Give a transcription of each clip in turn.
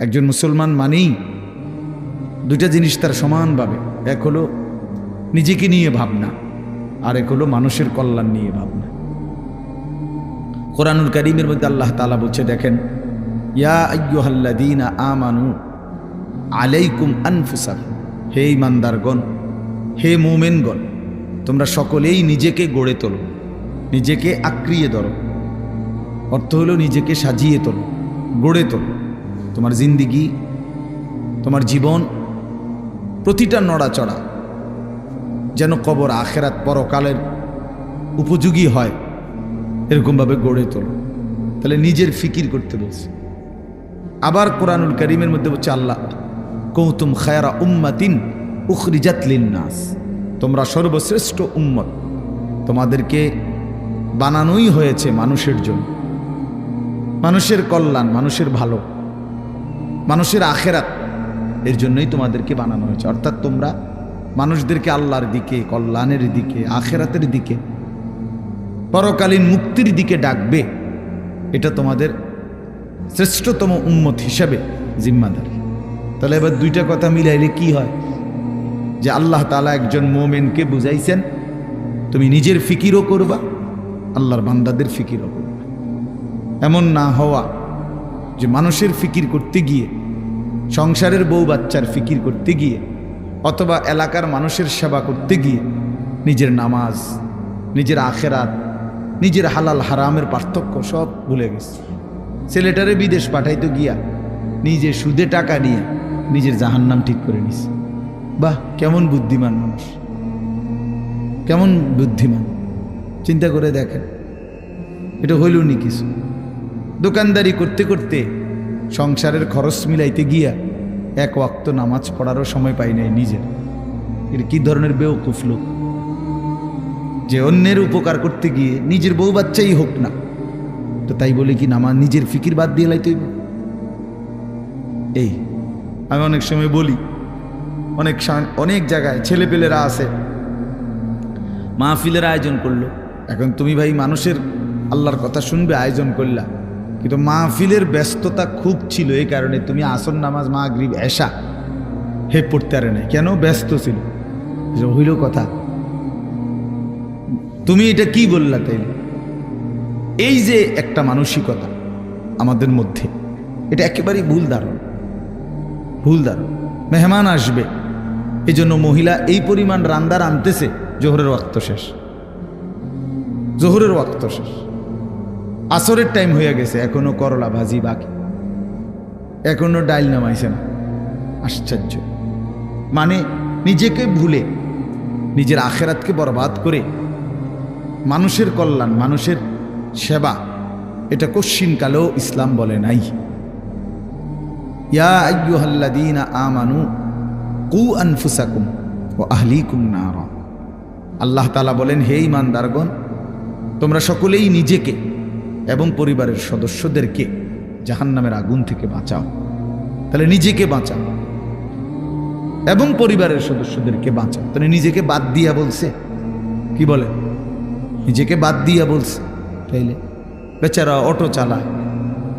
একজন মুসলমান মানেই দুইটা জিনিস তার সমানভাবে। এক হলো নিজেকে নিয়ে ভাবনা আর এক হলো মানুষের কল্যাণ নিয়ে ভাবনা। কোরআনুল করিমের মধ্যে আল্লাহ তালা বলছে, দেখেন, ইয়া আയ്য়ুহাল্লাদিনা আমানু আলাইকুম আনফুসাক হে ইমানদারগণ হে মোমেনগণ, তোমরা সকলেই নিজেকে গড়ে তোলো, নিজেকে আক্রিয়ে ধরো। অর্থ হলো নিজেকে সাজিয়ে তোলো, গড়ে তোলো। তোমার জিন্দিগি, তোমার জীবন, প্রতিটা নড়াচড়া যেন কবর আখেরাত পরকালের উপযোগী হয়, এরকমভাবে গড়ে তোলো। তাহলে নিজের ফিকির করতে বলছে। আবার কোরআনুল করিমের মধ্যে বলছে আল্লাহ কৌতুম খায়রা উম্মাতিন উখরিজাত নাস তোমরা সর্বশ্রেষ্ঠ উম্মত। তোমাদেরকে বানানোই হয়েছে মানুষের জন্য। মানুষের কল্যাণ, মানুষের ভালো। মানুষের আখেরাত, এর জন্যই তোমাদেরকে বানানো হয়েছে। অর্থাৎ তোমরা মানুষদেরকে আল্লাহর দিকে, কল্যাণের দিকে, আখেরাতের দিকে, পরকালীন মুক্তির দিকে ডাকবে। এটা তোমাদের শ্রেষ্ঠতম উন্মত হিসাবে জিম্মাদারি। তাহলে এবার দুইটা কথা মিলাইলে কি হয়? যে আল্লাহ তালা একজন মোমেনকে বুঝাইছেন, তুমি নিজের ফিকিরও করবা, আল্লাহর বান্দাদের ফিকিরও করবা। এমন না হওয়া যে মানুষের ফিকির করতে গিয়ে, সংসারের বউ বাচ্চার ফিকির করতে গিয়ে, অথবা এলাকার মানুষের সেবা করতে গিয়ে নিজের নামাজ, নিজের আখেরাত, নিজের হালাল হারামের পার্থক্য সব ভুলে গেছে। ছেলেটারে বিদেশ পাঠাইতে গিয়া নিজে সুদে টাকা নিয়ে নিজের জাহান্নাম ঠিক করে নিছে। বাহ, কেমন বুদ্ধিমান মানুষ। কেমন বুদ্ধিমান। চিন্তা করে দেখেন, এটা হইল নি কিছু। দোকানদারি করতে করতে সংসারের খরচ মিলাইতে গিয়া এক ওয়াক্ত নামাজ পড়ারও সময় পাই নাই নিজের। এটা কি ধরনের বেউকুফ লোক? যে অন্যের উপকার করতে গিয়ে নিজের বউ বাচ্চাই হোক না, তো তাই বলে কি নামাজ নিজের ফিকির বাদ দিয়ে লাইতে? এই, আমি অনেক সময় বলি, অনেক অনেক জায়গায় ছেলেপেলেরা আছে, মাহফিলের আয়োজন করল। এখন তুমি ভাই মানুষের আল্লাহর কথা শুনবে, আয়োজন করলা। কিন্তু মাহফিলের ব্যস্ততা খুব ছিল, এই কারণে তুমি আসন নামাজ, মাগরিব এসা হে পড়তে পারে নাই। কেন? ব্যস্ত ছিল। হইল কথা। তুমি এটা কি বললা তাইলে? এই যে একটা মানসিকতা আমাদের মধ্যে, এটা একেবারেই ভুল ধারণা। ভুল ধারণা। মেহমান আসবে এই জন্য মহিলা এই পরিমাণ রান্দার আনতেছে, জোহরের ওয়াক্ত শেষ। জোহরের ওয়াক্ত শেষ। আসরের টাইম হয়ে গেছে, এখনও করলা ভাজি বাকি। এখনও ডাইল নামাইছে না। আশ্চর্য। মানে নিজেকে ভুলে, নিজের আখেরাতকে বরবাদ করে মানুষের কল্যাণ, মানুষের সেবা, এটা কশ্চিনকালেও ইসলাম বলে নাই। ইয়া আইয়ুহাল্লাযীনা আমানু কু আনফুসাকুম ও আহলিকুম নারা। আল্লাহ তাআলা বলেন, হে ইমানদারগণ তোমরা সকলেই নিজেকে এবং পরিবারের সদস্যদেরকে জাহান্নামের আগুন থেকে বাঁচাও। তাহলে নিজেকে বাঁচাও। এবং পরিবারের সদস্যদেরকে বাঁচাও। তাহলে নিজেকে বাদ দিয়া বলছে। কি বলে? নিজেকে বাদ দিয়া বলছে। তাইলে বেচারা অটো চালায়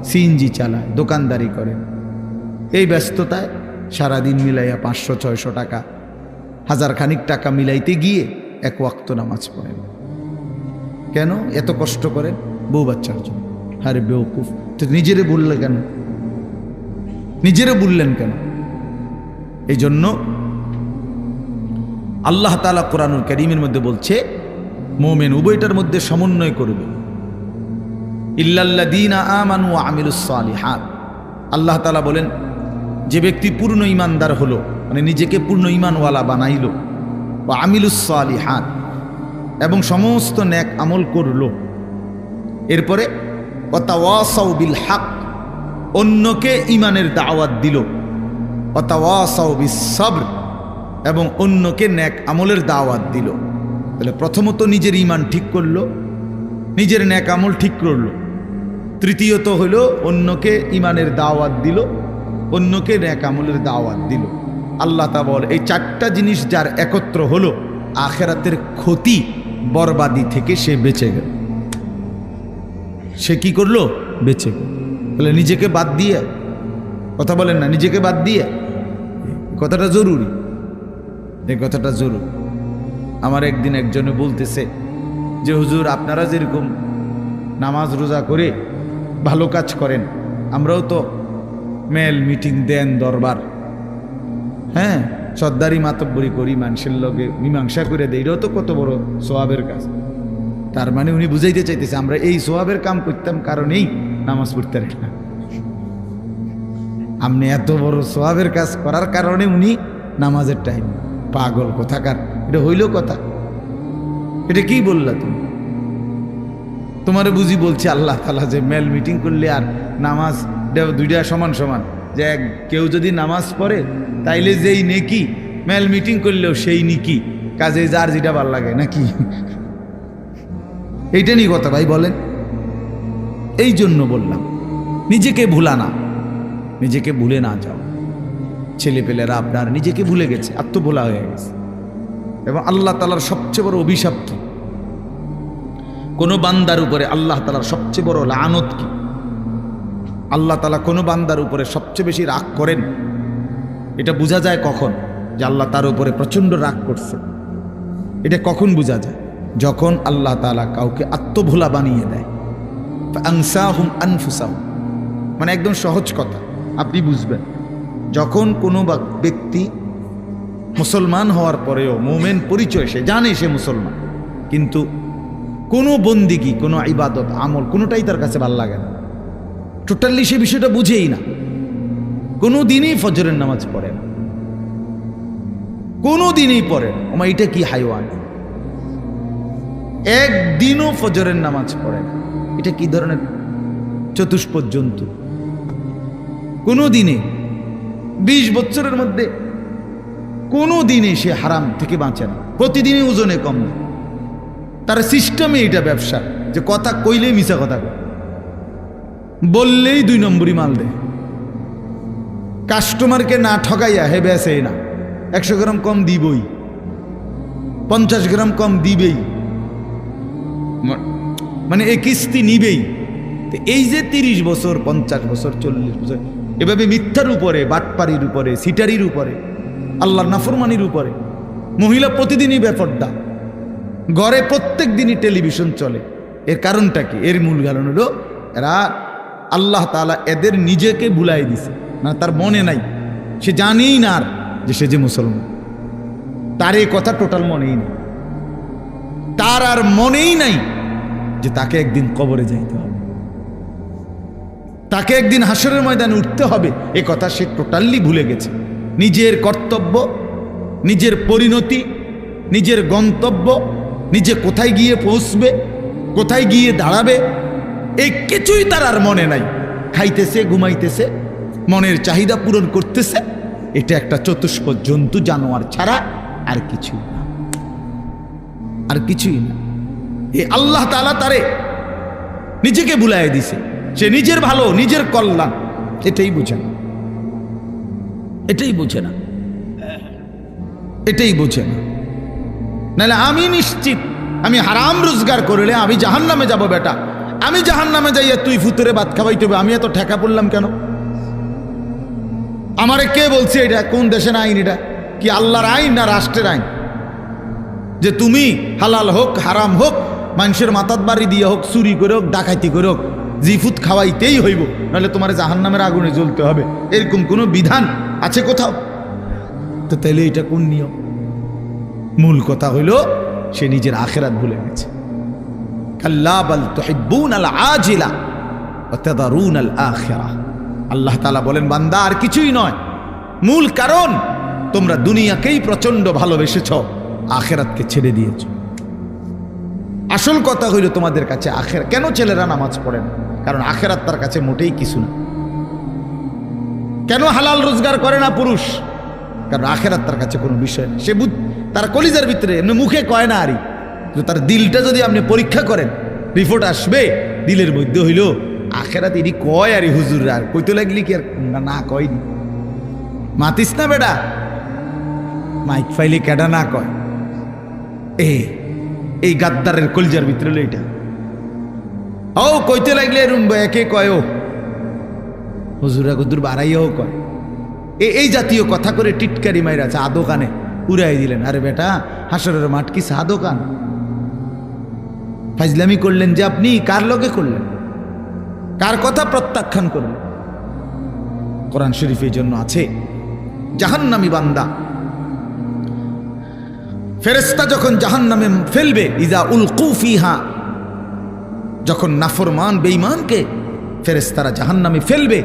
সিএনজি চালায়, দোকানদারি করে। এই ব্যস্ততায় সারাদিন মিলাইয়া পাঁচশো, ছয়শো টাকা হাজার খানিক টাকা মিলাইতে গিয়ে এক ওয়াক্ত নামাজ পড়েন। কেন? এত কষ্ট করেন? বউ বাচ্চার জন্য। আরে বেউকুফ তো নিজেরে বললে কেন? নিজেরে বললেন কেন? এই জন্য আল্লাহ তালা কোরআনুল করিমের মধ্যে বলছে, মোমেন উভয়টার মধ্যে সমন্বয় করবে। ইল্লাল্লাদিনা আল্লাহ তালা বলেন, যে ব্যক্তি পূর্ণ ইমানদার হলো মানে নিজেকে পূর্ণ ইমানওয়ালা বানাইল ও আমিলুসালিহাত এবং সমস্ত ন্যাক আমল করল এরপরে অতাওয়াসাউ বিল হাক অন্যকে ইমানের দাওয়াত দিল। অতাওয়াসাউ বিস সবর এবং অন্যকে ন্যাক আমলের দাওয়াত দিল। তাহলে প্রথমত নিজের ইমান ঠিক করল, নিজের ন্যাক আমল ঠিক করল। তৃতীয়ত হলো, অন্যকে ইমানের দাওয়াত দিল, অন্যকে ন্যাক আমলের দাওয়াত দিল। আল্লাহ তা বল, এই চারটা জিনিস যার একত্র হলো, আখেরাতের ক্ষতি বরবাদি থেকে সে বেঁচে গেল। সে কি করল? বেঁচে। তাহলে নিজেকে বাদ দিয়ে কথা বলেন না নিজেকে বাদ দিয়ে কথাটা জরুরি। এই কথাটা জরুরি। আমার একদিন একজনে বলতেছে যে হুজুর আপনারা যেরকম নামাজ রোজা করে ভালো কাজ করেন আমরাও তো মেল মিটিং দেন দরবার। হ্যাঁ সর্দারি মাতব্বরি করি মানুষের লগে মীমাংসা করে দেয় এটাও তো কত বড় সোয়াবের কাজ। তার মানে উনি বুঝাইতে চাইতেছে, আমরা এই সোয়াবের কাম করতাম কারণেই নামাজ পড়তে না। আপনি এত বড় সোয়াবের কাজ করার কারণে উনি নামাজের টাইম পাগল, কোথাকার? এটা হইল কথা। এটা কি বললা তুমি? তোমারে বুঝি বলছে, আল্লাহ তালা যে মেল মিটিং করলে আর নামাজ দুইটা সমান সমান। যে এক- কেউ যদি নামাজ পড়ে, তাইলে যেই নেকি মেল মিটিং করলেও সেই নিকি। কাজে যার যেটা ভালো লাগে, নাকি? এইটা নিয়ে কথা ভাই বলেন। এই জন্য বললাম, নিজেকে ভুলা না, নিজেকে ভুলে না যাও। ছেলেপেলেরা আপনার নিজেকে ভুলে গেছে, আত্মভোলা হয়ে গেছে। এবং আল্লাহ তালার সবচেয়ে বড় অভিশাপ কি? কোনো বান্দার উপরে আল্লাহ তালার সবচেয়ে বড় লানত কি? আল্লাহ তালা কোনো বান্দার উপরে সবচেয়ে বেশি রাগ করেন? এটা বোঝা যায় কখন? যে আল্লাহ তার উপরে প্রচণ্ড রাগ করছে। এটা কখন বোঝা যায়? যখন আল্লাহ তালা কাউকে আত্মভোলা বানিয়ে দেয় আংসাহুম আনফুসাহুম মানে একদম সহজ কথা, আপনি বুঝবেন। যখন কোনো ব্যক্তি মুসলমান হওয়ার পরেও মোমেন পরিচয়, সে জানে সে মুসলমান, কিন্তু কোনো বন্দিগি, কোনো ইবাদত, আমল কোনোটাই তার কাছে ভালো লাগে না। টোটালি সে বিষয়টা বুঝেই না। কোনো দিনই ফজরের নামাজ পড়ে না। কোনো দিনই পড়ে না। ওমা, এটা কি হাইওয়ান? একদিনও ফজরের নামাজ পড়ে না। এটা কি ধরনের চতুষ্পদ জন্তু কোনো দিনে বিশ বছরের মধ্যে কোনো দিনে সে হারাম থেকে বাঁচে না। প্রতিদিনই ওজনে কম না। তার সিস্টেমে এটা ব্যবসা যে কথা কইলেই মিশা কথা বললেই দুই নম্বরই মাল দেয়। কাস্টমারকে না ঠকাইয়া হে বেসে না একশো গ্রাম কম দিবই, পঞ্চাশ গ্রাম কম দিবেই। মানে এ কিস্তি নিবেই। এই যে তিরিশ বছর, পঞ্চাশ বছর, চল্লিশ বছর, এভাবে মিথ্যার উপরে, বাটপারির উপরে, সিটারির উপরে, আল্লাহর নাফরমানির উপরে, মহিলা প্রতিদিনই বেপর্দা ঘরে প্রত্যেক দিনই টেলিভিশন চলে। এর কারণটা কি? এর মূল কারণ হলো, এরা আল্লাহ তাআলা এদের নিজেকে ভুলাই দিছে। না, তার মনে নাই। সে জানেই না আর যে সে যে মুসলমান। তার এই কথা টোটাল মনেই নেই। তার আর মনেই নাই যে তাকে একদিন কবরে যাইতে হবে। তাকে একদিন হাসরের ময়দানে উঠতে হবে। এ কথা সে টোটালি ভুলে গেছে। নিজের কর্তব্য, নিজের পরিণতি, নিজের গন্তব্য, নিজে কোথায় গিয়ে পৌঁছবে, কোথায় গিয়ে দাঁড়াবে এই কিছুই তার আর মনে নাই। খাইতেছে, ঘুমাইতেছে, মনের চাহিদা পূরণ করতেছে। এটা একটা চতুষ্প জন্তু, জানোয়ার ছাড়া আর কিছুই না। আর কিছুই না। এ আল্লাহ তালা তারে নিজেকে ভুলাই দিছে। সে নিজের ভালো, নিজের কল্যাণ, এটাই বুঝে না। এটাই বুঝে না। এটাই বুঝে না। নাহলে আমি নিশ্চিত, আমি হারাম রোজগার করলে আমি জাহান নামে যাব বেটা। আমি জাহান নামে যাইয়া তুই ফুতুরে ভাত খাওয়াইতে হবে, আমি এত ঠেকা পড়লাম কেন? আমারে কে বলছে এটা? কোন দেশের আইন এটা? কি আল্লাহর আইন না রাষ্ট্রের আইন? যে তুমি হালাল হোক, হারাম হোক মানুষের মাথাত বাড়ি দিয়ে হোক, চুরি করে হোক ডাকাইতি করে হোক জিফুত খাওয়াইতেই হইব। নাহলে তোমার জাহান নামের আগুনে জ্বলতে হবে। এরকম কোনো বিধান আছে কোথাও? তো তাইলে এটা কোন নিয়ম? মূল কথা হইল, সে নিজের আখেরাত ভুলে গেছে। আল্লাহ তাআলা বলেন, বান্দা, আর কিছুই নয়। মূল কারণ, তোমরা দুনিয়াকেই প্রচণ্ড ভালোবেসেছ, আখেরাতকে ছেড়ে দিয়েছ। আসল কথা হইল তোমাদের কাছে আখের। কেন ছেলেরা নামাজ পড়ে না? কারণ আখেরাত তার কাছে মোটেই কিছু না। কেন হালাল রোজগার করে না পুরুষ? কারণ আখেরাত তার কাছে কোনো বিষয় নেই। সে বুধ তার কলিজার ভিতরে এমনি মুখে কয় না আরই। তার দিলটা যদি আপনি পরীক্ষা করেন রিপোর্ট আসবে দিলের মধ্যে হইল আখেরাত ইনি কয় আরে হুজুর আর কইতে লাগলি কি আর না, না কয়নি? মাতিস না বেটা? মাইক ফাইলি কেডা না কয়? এ এই গাদ্দারের কলিজার ভিতরে হলো এইটা ও, কইতে লাগলে এরম একে কয় ও। হুজুরা গুদুর বাড়াইয়াও কয় এই জাতীয় কথা করে টিটকারি মাইরা চা দোকানে উড়াই দিলেন। আরে বেটা, হাসরের মাঠ কি চা দোকান ফাইজলামি করলেন যে আপনি, কার লগে করলেন? কার কথা প্রত্যাখ্যান করলেন? কোরআন শরীফ এই জন্য আছে, জাহান্নামি বান্দা ফেরেস্তা যখন জাহান্নামে ফেলবে, ইজা উল কুফিহা যখন নাফরমান, বেঈমানকে ফেরেস্তারা জাহান্নামে ফেলবে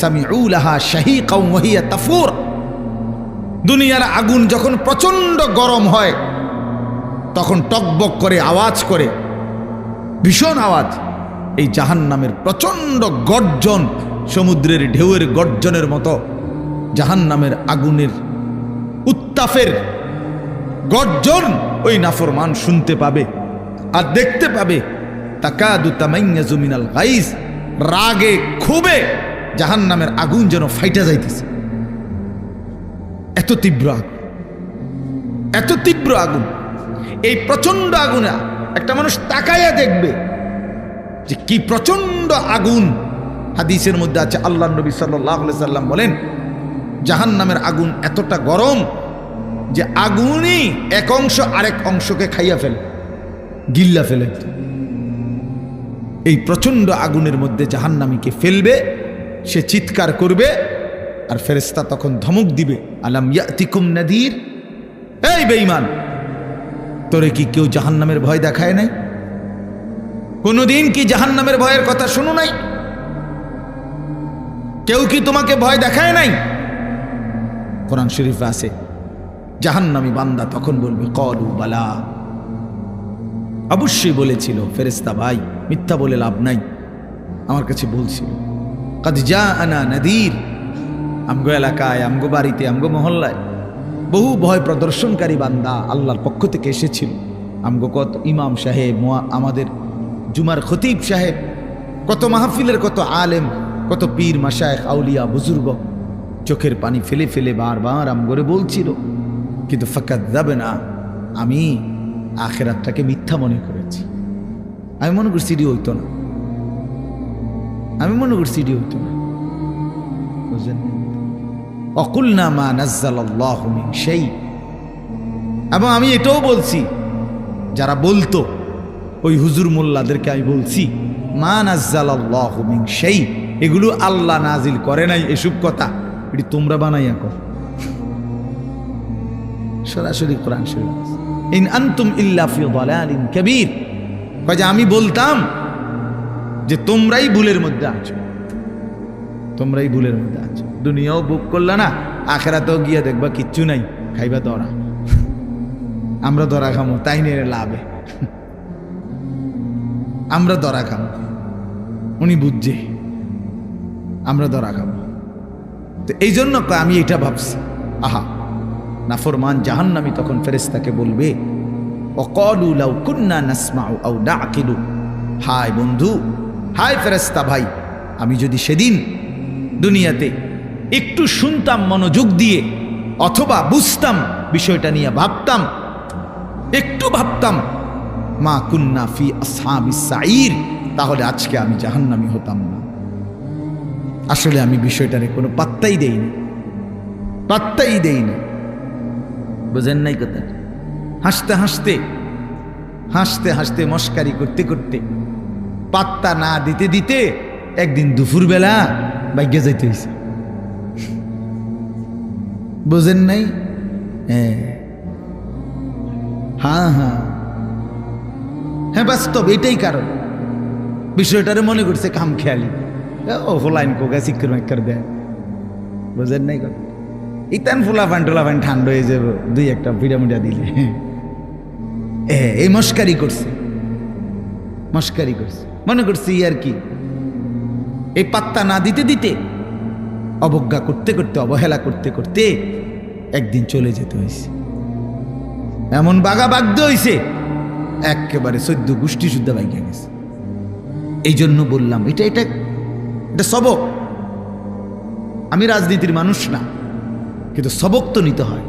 সামিউলাহা শাহিকা ওয়াহিয়া তাফুর দুনিয়ার আগুন যখন প্রচণ্ড গরম হয়, তখন টকবক করে, আওয়াজ করে, ভীষণ আওয়াজ, এই জাহান্নামের প্রচণ্ড গর্জন সমুদ্রের ঢেউয়ের গর্জনের মতো জাহান্নামের আগুনের উত্তাপের গর্জন ওই নাফরমান শুনতে পাবে আর দেখতে পাবে, তাকাদু তামাইয়া জমিনাল গাইস রাগে খুবে জাহান্নামের আগুন যেন ফাইটা যাইতেছে। এত তীব্র আগুন, এত তীব্র আগুন, এই প্রচণ্ড আগুনে একটা মানুষ তাকাইয়া দেখবে যে কি প্রচণ্ড আগুন। হাদিসের মধ্যে আছে আল্লাহ নবী সাল্লাম বলেন জাহান নামের আগুন এতটা গরম যে আগুনই এক অংশ আরেক অংশকে খাইয়া ফেলে, গিল্লা ফেলে। এই প্রচণ্ড আগুনের মধ্যে জাহান্নামীকে ফেলবে, সে চিৎকার করবে, আর ফেরেস্তা তখন ধমক দিবে, আলাম ইয়াতিকুম নাদির? এই বেঈমান, তোরে কি কেউ জাহান্নামের ভয় দেখায় নাই? কোনোদিন কি জাহান্নামের ভয়ের কথা শুনো নাই? কেউ কি তোমাকে ভয় দেখায় নাই? কোরআন শরীফ আছে জাহান্নামী বান্দা তখন বলবে, কলু বালা। অবশ্যই বলেছিল ফেরেস্তা ভাই, মিথ্যা বলে লাভ নাই। আমার কাছে বলছিল, কাদ যা আনা নদীর। আমগো এলাকায়, আমগো বাড়িতে, আমগো মহল্লায় বহু ভয় প্রদর্শনকারী বান্দা আল্লাহর পক্ষ থেকে এসেছিল। আমগো কত ইমাম সাহেব আমাদের জুমার খতিব সাহেব, কত মাহফিলের কত আলেম, কত পীর মাসায়েখ আউলিয়া, বুজুর্গ, চোখের পানি ফেলে ফেলে বারবার আমগরে বলছিল কিন্তু ফাঁকা যাবে না আমি আখেরাতটাকে মিথ্যা মনে করেছি। আমি মনে করছি এটি হইতো না। আমি মনে করছি এটি হইতো না। অকুল না মা নাজ্জাল্লাহ সেই এবং আমি এটাও বলছি, যারা বলতো, ওই হুজুর মোল্লাদেরকে আমি বলছি, মা নাজ্জাল্লাহ সেই এগুলো আল্লাহ নাজিল করে নাই, এসব কথা। এটি তোমরা বানাইয়া কর। সরাসরি কোরআন শরীফ। ইন আনতুম ইল্লা ফি দালালিন কাবীর। কয় যে আমি বলতাম যে তোমরাই ভুলের মধ্যে আছো। তোমরাই ভুলের মধ্যে আছো। দুনিয়াও বুক করলা না, আখেরাতেও গিয়ে দেখবা কিচ্ছু নাই, খাইবা দরা। আমরা দরা খামো, তাই নিয়ে লাভে। আমরা দরা খামো। উনি বুঝছে, আমরা দরা খাব তো এই জন্য আমি এটা ভাবছি। আহা নাফরমান জাহান্নামি তখন ফেরেস্তাকে বলবে, অকলু লাউ কুন্না নাসমাউ আও নাকিলু হায় বন্ধু, হায় ফেরেস্তা ভাই, আমি যদি সেদিন দুনিয়াতে একটু শুনতাম, মনোযোগ দিয়ে, অথবা বুঝতাম বিষয়টা নিয়ে ভাবতাম, একটু ভাবতাম, মা কুন্না ফি আসহাবিস সাইর তাহলে আজকে আমি জাহান্নামি হতাম না। আসলে আমি বিষয়টারে কোনো পাত্তাই দেইনি পাত্তাই দেইনি। বুঝেন নাই কথা। হাসতে হাসতে হাসতে হাসতে মস্কারি করতে করতে, পাত্তা না দিতে দিতে একদিন দুপুরবেলা বাইকে যাইতে হয়েছে বুঝেন নাই? হ্যাঁ। হ্যাঁ হ্যাঁ। হ্যাঁ বাস্তব এটাই কারণ। বিষয়টারে মনে করছে কাম খেয়ালি ও ফোলাইন কোকা শিক্ষর মেক্ষর দেয়। বুঝেন নাই কথা? ইতান ফুলা ফান টোলা ঠান্ডা হয়ে যাবে, দুই একটা পিঠা মুটা দিলে। এই মস্কারি করছে। মস্কারি করছে। মনে করছি আর কি, এই পাত্তা না দিতে দিতে, অবজ্ঞা করতে করতে, অবহেলা করতে করতে একদিন চলে যেতে হয়েছে। এমন বাগা বাগদ হয়েছে একেবারে সদ্য গোষ্ঠী শুদ্ধ বাইকে গেছে। এই জন্য বললাম, এটা এটা এটা সবক। আমি রাজনীতির মানুষ না। কিন্তু সবক তো নিতে হয়।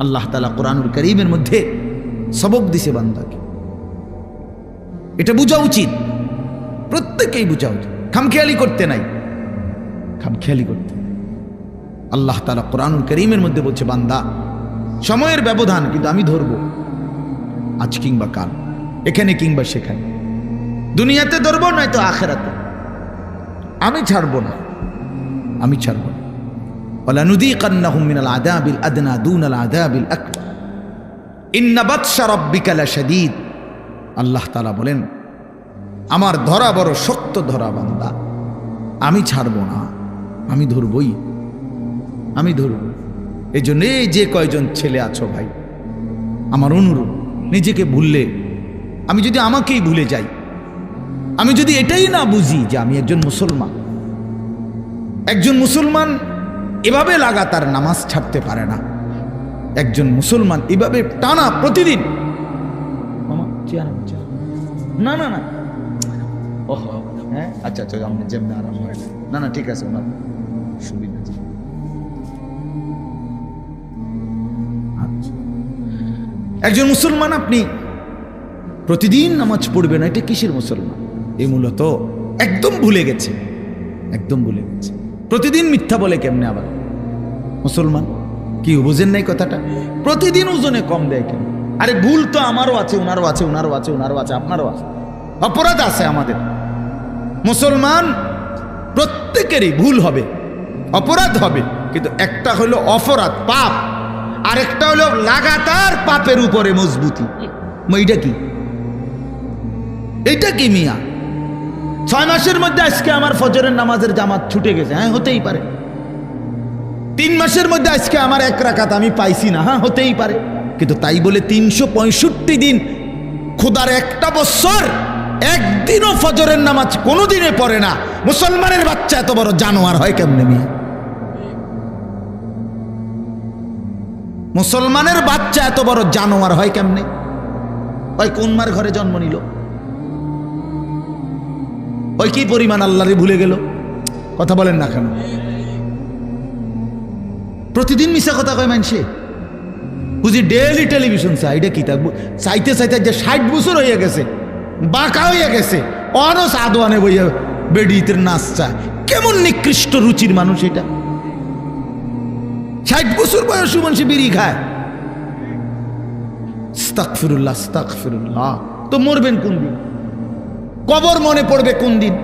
আল্লাহ তালা কোরআনুল করিমের মধ্যে সবক দিছে বান্দাকে। এটা বোঝা উচিত। প্রত্যেকেই বোঝা উচিত। খামখেয়ালি করতে নাই। খামখেয়ালি করতে আল্লাহ তালা কোরআনুল করিমের মধ্যে বলছে, বান্দা, সময়ের ব্যবধান কিন্তু আমি ধরব। আজ কিংবা কাল। এখানে কিংবা সেখানে। দুনিয়াতে ধরবো, নয়তো আখেরাতে। আমি ছাড়বো না। আমি ছাড়বো না। মিনাল আদাবিল আদনা দুনাল আদাবিল আকবর ইন্নাবাদশা রব্বিকালা সাদিদ আল্লাহ তালা বলেন, আমার ধরা বড় শক্ত ধরা বান্দা। আমি ছাড়ব না। আমি ধরবই। আমি ধরব। এই জন্য এই যে কয়জন ছেলে আছো ভাই, আমার অনুরোধ, নিজেকে ভুললে, আমি যদি আমাকেই ভুলে যাই, আমি যদি এটাই না বুঝি যে আমি একজন মুসলমান একজন মুসলমান এভাবে লাগাতার নামাজ ছাড়তে পারে না। একজন মুসলমান এভাবে টানা প্রতিদিন। না না না। হ্যাঁ? আচ্ছা আচ্ছা আপনি যেমনি আরাম হয় না না, ঠিক আছে, ওনার সুবিধা। আচ্ছা। একজন মুসলমান, আপনি প্রতিদিন নামাজ পড়বেন, এটা কিসের মুসলমান? এই মূলত একদম ভুলে গেছে। একদম ভুলে গেছে। প্রতিদিন মিথ্যা বলে কেমনে আবার? মুসলমান? কি বুঝেন নাই কথাটা? প্রতিদিন ওজনে কম দেয় কেন? আরে ভুল তো আমারও আছে ওনারও আছে ওনারও আছে ওনারও আছে, আপনারও আছে। অপরাধ আছে আমাদের। মুসলমান প্রত্যেকেরই ভুল হবে, অপরাধ হবে, কিন্তু একটা হলো অপরাধ, পাপ। আরেকটা হলো লাগাতার পাপের উপরে মজবুতি। এইটা কি? এটা কি মিয়া? ছয় মাসের মধ্যে আজকে আমার ফজরের নামাজের জামাত ছুটে গেছে। হ্যাঁ হতেই পারে। তিন মাসের মধ্যে আজকে আমার এক রাকাত আমি পাইছি না। হ্যাঁ হতেই পারে। কিন্তু তাই বলে তিনশো পঁয়ষট্টি দিন খোদার একটা বছর, একদিনও ফজরের নামাজ কোনোদিনে পড়ে না। মুসলমানের বাচ্চা এত বড় জানোয়ার হয় কেমনে মিয়া? মুসলমানের বাচ্চা এত বড় জানোয়ার হয় কেমনে? ওই কোন মার ঘরে জন্ম নিল? ওই কি পরিমাণ আল্লাহরে ভুলে গেল? কথা বলেন না কেন? প্রতিদিন মিশা কথা কয় মানছে বুঝি ডেলি টেলিভিশন চাই এটা কি তা? চাইতে চাইতে যে ষাট বছর হয়ে গেছে, বাঁকা হয়ে গেছে অনও সাদওয়ানে বইয়া বেডিতের নাচ চায়। কেমন নিকৃষ্ট রুচির মানুষ এটা। ষাট বছর বয়স মানুষ বিড়ি খায়। স্তাকফিরুল্লাহ স্তাকফিরুল্লাহ তো মরবেন কোন দিন? কবর মনে পড়বে কোন দিন?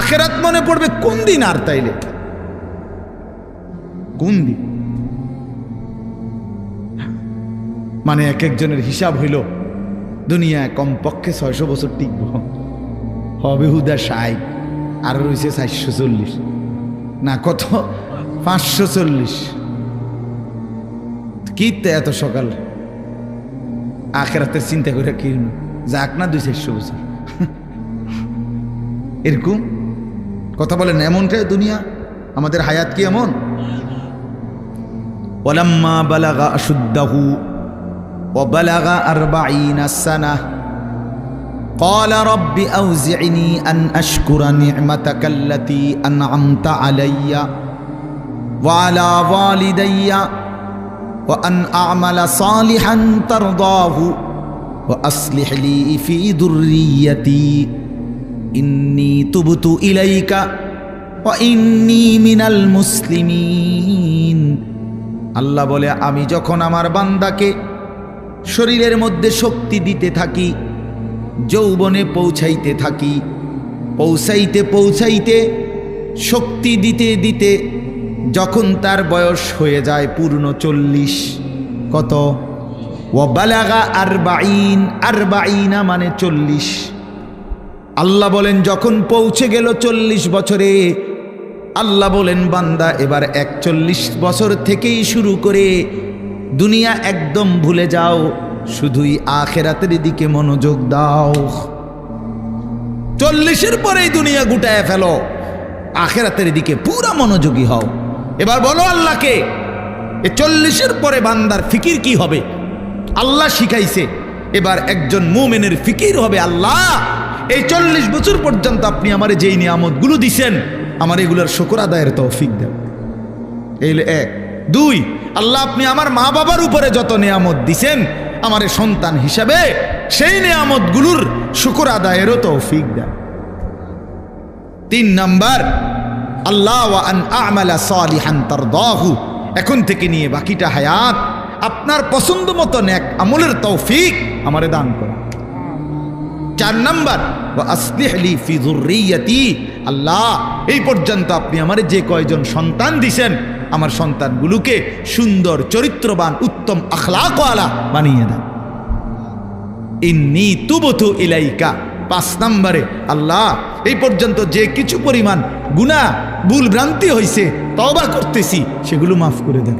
আখেরাত মনে পড়বে কোন দিন আর তাইলে? কোন দিন মানে এক একজনের হিসাব হইল দুনিয়ায় কমপক্ষে ছয়শো বছর টিকব। হবে হুদা ষাট, আর রয়েছে চারশো চল্লিশ। না, কত? পাঁচশো চল্লিশ। কি এত সকাল? আখেরাতের চিন্তা করে কি যাক না দুই চারশো বছর। এরকম? কথা বলেন, এমনটাই দুনিয়া? আমাদের হায়াত কি এমন? ولما بلغ أشده وبلغ أربعين سنة قال رب أوزعني أن أشكر نعمتك التي أنعمت علي وعلى والدي وأن أعمل صالحا ترضاه وأصلح لي في ذريتي. إني تبت إليك وإني من المسلمين. আল্লাহ বলে, আমি যখন আমার বান্দাকে শরীরের মধ্যে শক্তি দিতে থাকি, যৌবনে পৌঁছাইতে থাকি, পৌঁছাইতে পৌঁছাইতে শক্তি দিতে দিতে যখন তার বয়স হয়ে যায় পূর্ণ চল্লিশ, কত? ও বালাগা আর বাইন আর বাইনা মানে চল্লিশ। আল্লাহ বলেন, যখন পৌঁছে গেল চল্লিশ বছরে আল্লাহ বলেন, বান্দা, এবার একচল্লিশ বছর থেকেই শুরু করে দুনিয়া একদম ভুলে যাও, শুধুই আখেরাতের দিকে মনোযোগ দাও। চল্লিশের পরেই দুনিয়া গুটায় ফেলো, আখেরাতের দিকে পুরা মনোযোগী হও। এবার বলো আল্লাহকে, এ চল্লিশের পরে বান্দার ফিকির কি হবে? আল্লাহ শিখাইছে, এবার একজন মুমেনের ফিকির হবে আল্লাহ। এই চল্লিশ বছর পর্যন্ত আপনি আমার যেই নিয়ামতগুলো দিছেন আমার এগুলোর শকর আদায়ের তৌফিক দেন। এই এক। দুই, আল্লাহ আপনি আমার মা বাবার উপরে যত নিয়ামত দিছেন, আমার সন্তান হিসাবে সেই নিয়ামতগুলোর শুকর আদায়েরও তৌফিক দেন। তিন নাম্বার, আল্লাহ আমালা সালিহান তারদাহু। এখন থেকে নিয়ে বাকিটা হায়াত, আপনার পছন্দ মতো এক আমলের তৌফিক আমারে দান করা। চার নাম্বার, ওয়া আসলিহ লি আল্লাহ, এই পর্যন্ত আপনি আমার যে কয়জন সন্তান দিছেন, আমার সন্তানগুলোকে সুন্দর, চরিত্রবান, উত্তম আখলাকওয়ালা বানিয়ে দেন ইন্নি তুবতু ইলাইকা পাঁচ নম্বরে, আল্লাহ, এই পর্যন্ত যে কিছু পরিমাণ গুণা ভুল ভ্রান্তি হয়েছে তবা করতেছি, সেগুলো মাফ করে দেন।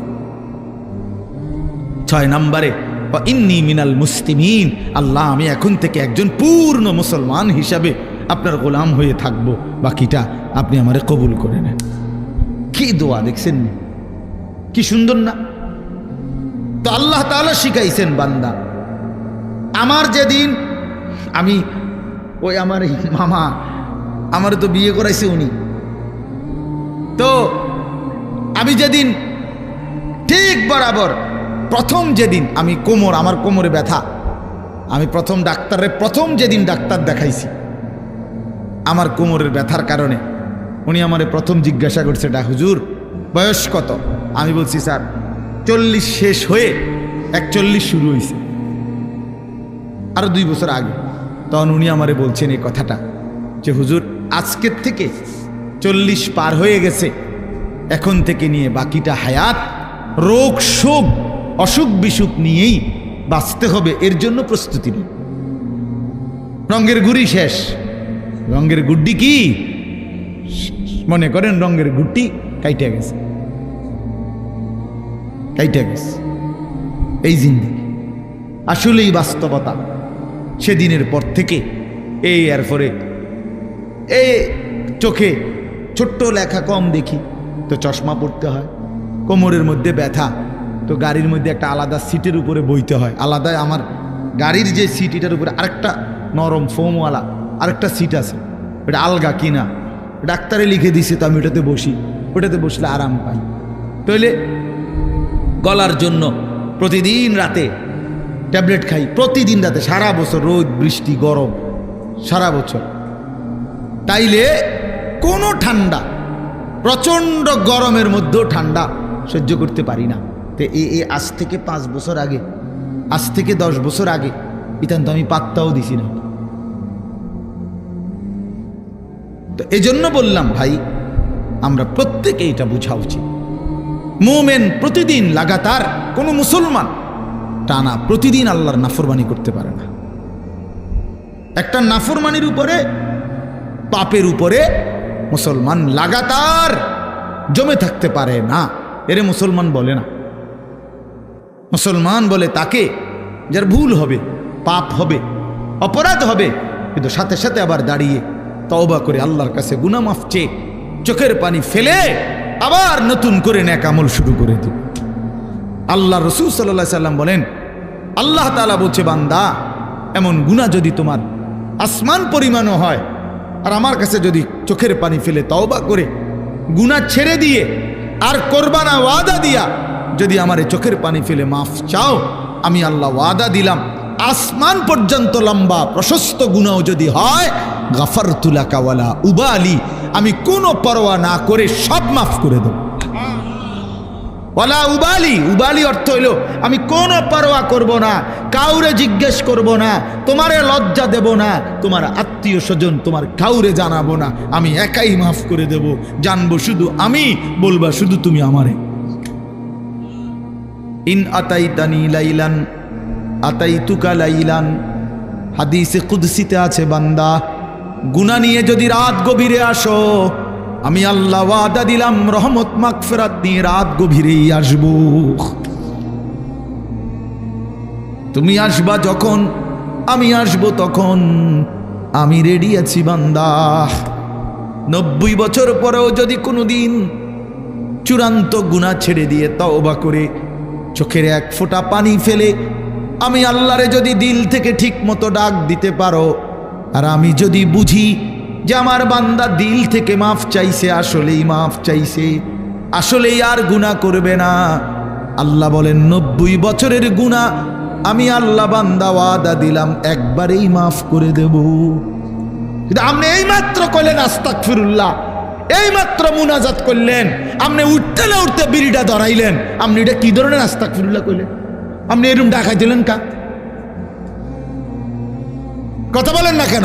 ছয় নম্বরে ওয়া ইন্নি মিনাল মুসলিমিন, আল্লাহ, আমি এখন থেকে একজন পূর্ণ মুসলমান হিসাবে আপনার গোলাম হয়ে থাকব। বাকিটা আপনি আমারে কবুল করে নেন। কি দোয়া দেখছেন কি সুন্দর না? তো আল্লাহ তাআলা শিখাইছেন বান্দা, আমার যেদিন আমি ওই আমার মামা আমার তো বিয়ে করাইছে উনি। তো আমি যেদিন ঠিক বরাবর প্রথম যেদিন আমি কোমর, আমার কোমরে ব্যথা, আমি প্রথম ডাক্তারের প্রথম যেদিন ডাক্তার দেখাইছি, আমার কোমরের ব্যথার কারণে, উনি আমারে প্রথম জিজ্ঞাসা করছে, ডা হুজুর, বয়স কত? আমি বলছি, স্যার, চল্লিশ শেষ হয়ে একচল্লিশ শুরু হয়েছে আরও দুই বছর আগে তখন উনি আমারে বলছেন এই কথাটা, যে হুজুর, আজকের থেকে চল্লিশ পার হয়ে গেছে, এখন থেকে নিয়ে বাকিটা হায়াত, রোগ শোক অসুখ বিসুখ নিয়েই বাঁচতে হবে, এর জন্য প্রস্তুতি নিন। রঙের গুড়ি শেষ। রঙের গুড্ডি কি? মনে করেন রঙের গুড্ডি কাইটে গেছে। কাইটে গেছে। এই জিন্দিগি। আসলেই বাস্তবতা। সেদিনের পর থেকে এই এরপরে এই চোখে ছোট্ট লেখা কম দেখি, তো চশমা পড়তে হয়, কোমরের মধ্যে ব্যথা। তো গাড়ির মধ্যে একটা আলাদা সিটের উপরে বইতে হয়। আলাদা আমার গাড়ির যে সিট, এটার উপরে আরেকটা নরম ফোমওয়ালা, আরেকটা সিট আছে। এটা আলগা কিনা। ডাক্তারে লিখে দিছে তো আমি ওটাতে বসি। ওটাতে বসলে আরাম পাই। তাহলে গলার জন্য প্রতিদিন রাতে ট্যাবলেট খাই। প্রতিদিন রাতে সারা বছর রোদ, বৃষ্টি, গরম, সারা বছর। তাইলে কোনো ঠান্ডা, প্রচণ্ড গরমের মধ্যেও ঠান্ডা সহ্য করতে পারি না। তো এ আজ থেকে পাঁচ বছর আগে, আজ থেকে দশ বছর আগে, ইতান তো আমি পাত্তাও দিছি না। তো এজন্য বললাম, ভাই, আমরা প্রত্যেকে এটা বুঝা উচিত। মোমেন প্রতিদিন লাগাতার কোনো মুসলমান টানা প্রতিদিন আল্লাহর নাফরমানি করতে পারে না। একটা নাফরমানির উপরে, পাপের উপরে মুসলমান লাগাতার জমে থাকতে পারে না। এরে মুসলমান বলে না। মুসলমান বলে তাকে, যার ভুল হবে, পাপ হবে, অপরাধ হবে, কিন্তু সাথে সাথে আবার দাঁড়িয়ে তওবা করে আল্লাহর কাছে গুনামাফ চেয়ে চোখের পানি ফেলে আবার নতুন করে ন্যাক আমল শুরু করে দিবে আল্লাহ রসুল সাল্লাহ সাল্লাম বলেন, আল্লাহ তালা বলছে, বান্দা, এমন গুণা যদি তোমার আসমান পরিমাণও হয়, আর আমার কাছে যদি চোখের পানি ফেলে তওবা করে গুণা ছেড়ে দিয়ে আর কোরবানা ওয়াদা দিয়া যদি আমার চোখের পানি ফেলে মাফ চাও, আমি আল্লাহ ওয়াদা দিলাম, আসমান পর্যন্ত লম্বা, প্রশস্ত গুণাও যদি হয় গাফার তুলা কাওয়ালা উবালি, আমি কোনো পরোয়া না করে সব মাফ করে দেবো। ওয়ালা উবালি উবালি অর্থ হইল আমি কোনো পরোয়া করব না, কাউরে জিজ্ঞেস করব না, তোমারে লজ্জা দেব না, তোমার আত্মীয় স্বজন তোমার কাউরে জানাব না, আমি একাই মাফ করে দেব, জানব শুধু আমি, বলবা শুধু তুমি আমারে। ইন আতাই তানি লাইলান আতাই তুকা লাইলান। হাদিসে কুদসিতে আছে, বান্দা গুনা নিয়ে যদি রাত গভীরে আসো, আমি আল্লাহ ওয়াদা দিলাম, রহমত, মাগফিরাত নিয়ে রাত গভীরেই আসব। তুমি আসবা যখন, আমি আসব তখন, আমি রেডি আছি, বান্দা। নব্বই বছর পরেও যদি কোনোদিন চূড়ান্ত গুণা ছেড়ে দিয়ে তওবা করে চোখের এক ফোঁটা পানি ফেলে আমি আল্লাহরে যদি দিল থেকে ঠিক মতো ডাক দিতে পারো, আর আমি যদি বুঝি যে আমার বান্দা দিল থেকে মাফ চাইছে, আসলেই মাফ চাইছে, আসলেই আর গুণা করবে না। আল্লাহ বলেন, নব্বই বছরের গুণা আমি আল্লাহ বান্দা ওয়াদা দিলাম, একবারেই মাফ করে দেব। কিন্তু আপনি এই মাত্র কইলেন আস্তাক ফিরুল্লাহ এই মাত্র মুনাজাত করলেন। আপনি উঠতে না উঠতে বিড়িটা ধরাইলেন। আপনি এটা কি ধরনের আস্তাক ফিরুল্লাহ কইলেন? আপনি এরম ডাকাই দিলেন কা? কথা বলেন না কেন?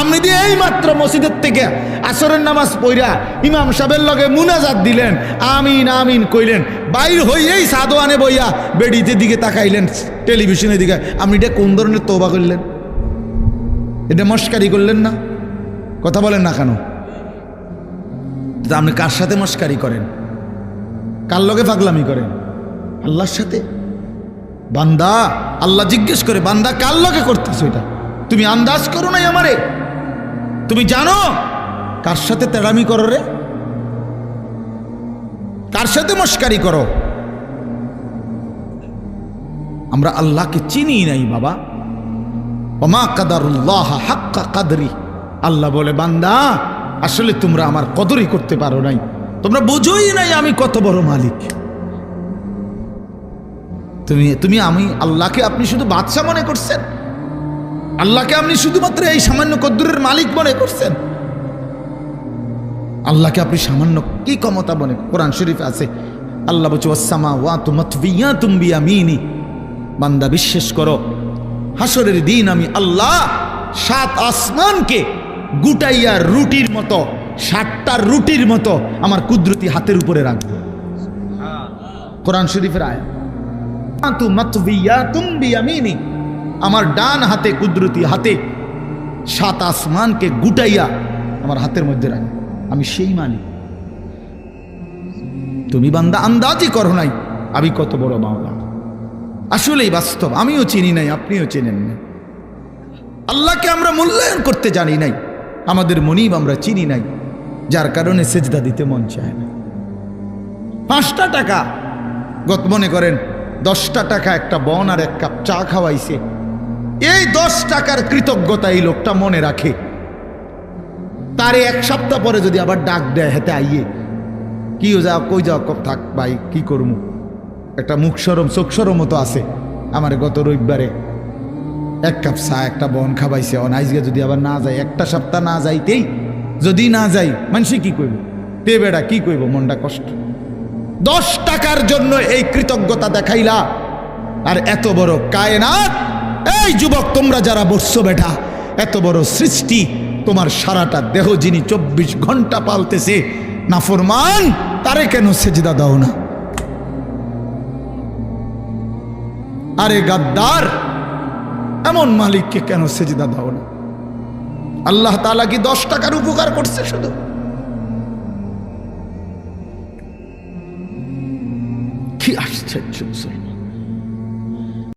আপনি দিয়ে এই মাত্র মসজিদের থেকে আসরের নামাজ পইরা ইমাম সাহেবের লগে মুনাজাত দিলেন। আমিন আমিন কইলেন। বাইর হইয়েই সাদোয়ানে বইয়া বেডিতে দিকে তাকাইলেন, টেলিভিশনের দিকে। আপনি এটা কোন ধরনের তোবা করলেন? এটা মস্কারি করলেন না? কথা বলেন না কেন? তা আপনি কার সাথে মস্কারি করেন? কার লগে পাগলামি করেন? আল্লাহর সাথে? বান্দা, আল্লাহ জিজ্ঞেস করে, বান্দা, কার লগে করতেছো এটা? তুমি আন্দাজ করো নাই আমারে। তুমি জানো কার সাথে তেড়ামি করো রে? কার সাথে মস্কারি করো? আমরা আল্লাহকে চিনি নাই বাবা। ওমা কাদারুল্লাহ হাক্কা কাদরি। আল্লাহ বলে, বান্দা আসলে তোমরা আমার কদরই করতে পারো নাই। তোমরা বোঝোই নাই আমি কত বড় মালিক। তুমি তুমি আমি আল্লাহকে আপনি শুধু বাদশা মনে করছেন? আল্লাহকে আপনি শুধুমাত্র এই সামান্য কদ্দুরের মালিক মনে করছেন? আল্লাহকে আপনি সামান্য কি ক্ষমতা মনে, কোরআন শরীফ আছে, আল্লাহ বলছে ওয়াসামা ওয়া তুমাতবিয়া তুমবিয়া মিনি বান্দা বিশ্বাস করো হাসরের দিন আমি আল্লাহ সাত আসমানকে গুটাইয়া রুটির মতো ষাটটা রুটির মতো আমার কুদরতি হাতের উপরে রাখব। কোরআন শরীফের আয় আমার ডান হাতে, কুদরতি হাতে সাত আসমানকে গুটাইয়া আমার হাতের মধ্যে রাখ আমি সেই মানি তুমি বান্দা আন্দাজই করো নাই, আমি কত বড় মাওলা। আসলেই বাস্তব, আমিও চিনি নাই, আপনিও চেনেন না আল্লাহকে আমরা মূল্যায়ন করতে জানি নাই। আমাদের মনিব আমরা চিনি নাই, যার কারণে সেজদা দিতে মন চায় না। পাঁচটা টাকা, গত মনে করেন, দশটা টাকা একটা বন আর এক কাপ চা খাওয়াইছে। এই দশ টাকার কৃতজ্ঞতা এই লোকটা মনে রাখে। তারে এক সপ্তাহ পরে যদি আবার ডাক দেয়, হেতে আইয়ে, কি যাও, কই যাও কব থাক ভাই, কি করব একটা মুখ সরম, চোখ সরম মতো আছে। আমার গত রবিবারে এক কাপ চা, একটা বন খাবাইছে। অনাইজকে যদি আবার না যায়, একটা সপ্তাহ না যাইতেই যদি না যাই, মানুষে কি কইব? তে বেড়া, কি কইব? মনটা কষ্ট। দশ টাকার জন্য এই কৃতজ্ঞতা দেখাইলা। আর এত বড় কায়নাত, এই যুবক, তোমরা যারা বসছো বেটা, এত বড় সৃষ্টি, তোমার সারাটা দেহ যিনি চব্বিশ ঘণ্টা পালতেছে, নাফরমান, তারে কেন সেজদা দাও না? আরে গাদ্দার এমন মালিককে কেন সেজিদা দাও না? আল্লাহ তালা কি দশ টাকার উপকার করছে শুধু? কি আশ্চর্য